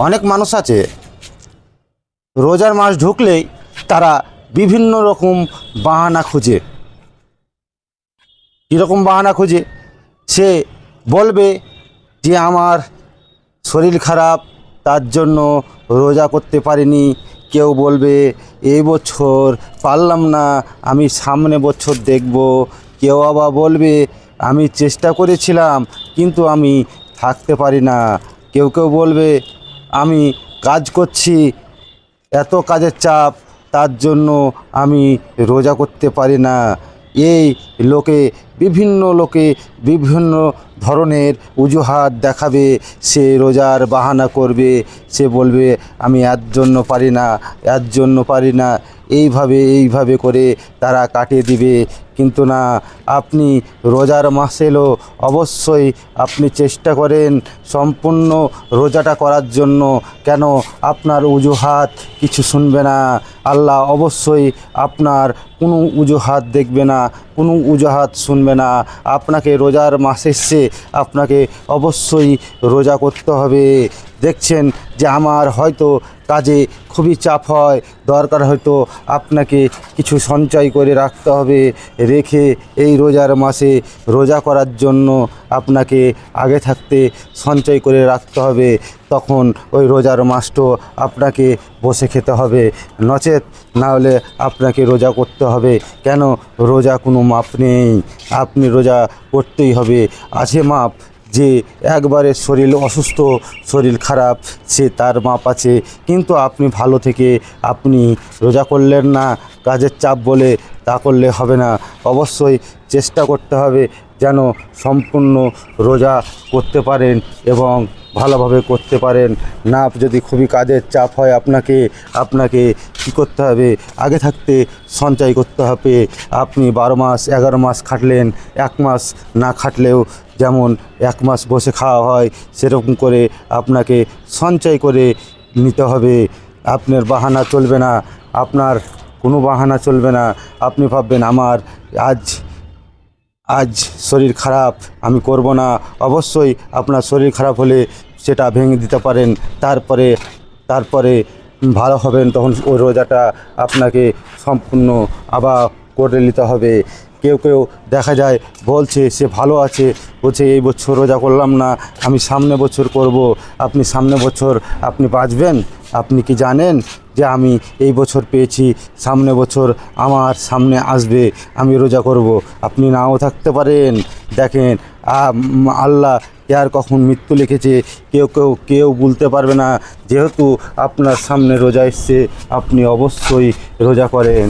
অনেক মানুষ আছে। রোজার মাস ঢুকলেই তারা বিভিন্ন রকম বাহানা খুঁজে। কীরকম বাহানা খুঁজে? সে বলবে যে, আমার শরীর খারাপ, তার জন্য রোজা করতে পারিনি। কেউ বলবে এই বছর পারলাম না, আমি সামনে বছর দেখব। কেউ আবার বলবে, আমি চেষ্টা করেছিলাম, কিন্তু আমি থাকতে পারি না। কেউ কেউ বলবে আমি কাজ করছি, এত কাজের চাপ, তার জন্য আমি রোজা করতে পারি না। এই লোকে বিভিন্ন লোকে বিভিন্ন ধরনের অজুহাত দেখাবে, সে রোজার বাহানা করবে, সে বলবে, আমি এর জন্য পারি না, এর জন্য পারি না। এইভাবে এইভাবে করে তারা কাটিয়ে দিবে। কিন্তু না, আপনি রোজার মাস এলো অবশ্যই আপনি চেষ্টা করেন সম্পূর্ণ রোজাটা করার জন্য। কেন? আপনার অজুহাত কিছু শুনবে না। আল্লাহ অবশ্যই আপনার কোনো অজুহাত দেখবে না, কোনো অজুহাত শুনবে না। আপনাকে রোজার মাস এসছে, আপনাকে অবশ্যই রোজা করতে হবে। দেখছেন যে আমার হয়তো কাজে খুবই চাপ হয়। দরকার হয়তো আপনাকে কিছু সঞ্চয় করে রাখতে হবে, রেখে এই রোজার মাসে রোজা করার জন্য আপনাকে আগে থাকতে সঞ্চয় করে রাখতে হবে। তখন ওই রোজার মাসটো আপনাকে বসে খেতে হবে। নচেত না হলে আপনাকে রোজা করতে হবে। কেন? রোজা কোনো মাপ নেই। আপনি রোজা করতেই হবে। আছে মাপ। যে একবারে শরীর অসুস্থ, শরীর খারাপ, সে তার মাপ আছে। কিন্তু আপনি ভালো থেকে আপনি রোজা করলেন না, কাজের চাপ বলে তা করলে হবে না। অবশ্যই চেষ্টা করতে হবে যেন সম্পূর্ণ রোজা করতে পারেন এবং ভালোভাবে করতে পারেন। না যদি খুবই কাজের চাপ হয়, আপনাকে আপনাকে কী করতে হবে? আগে থাকতে সঞ্চয় করতে হবে। আপনি বারো মাস, এগারো মাস খাটলেন, এক মাস না খাটলেও যেমন এক মাস বসে খাওয়া হয়, সেরকম করে আপনাকে সঞ্চয় করে নিতে হবে। আপনার বাহানা চলবে না। আপনার কোনো বাহানা চলবে না। আপনি ভাববেন, আমার আজ আজ শরীর খারাপ, আমি করব না। অবশ্যই আপনার শরীর খারাপ হলে সেটা ভেঙে দিতে পারেন। তারপরে তারপরে ভালো হবেন, তখন ওই রোজাটা আপনাকে সম্পূর্ণ আবার করে নিতে হবে। কেউ কেউ দেখা যায় বলছে, সে ভালো আছে। বলছে, এই বছর রোজা করলাম না, আমি সামনে বছর করব। আপনি সামনে বছর, আপনি বাঁচবেন? আপনি কি জানেন যে আমি এই বছর পেয়েছি? সামনে বছর আমার সামনে আসবে, আমি রোজা করব। আপনি নাও থাকতে পারেন। দেখেন আল্লাহ আর কখন মৃত্যু লিখেছে, কেউ কেউ কেউ বলতে পারবে না। যেহেতু আপনার সামনে রোজা এসছে, আপনি অবশ্যই রোজা করেন।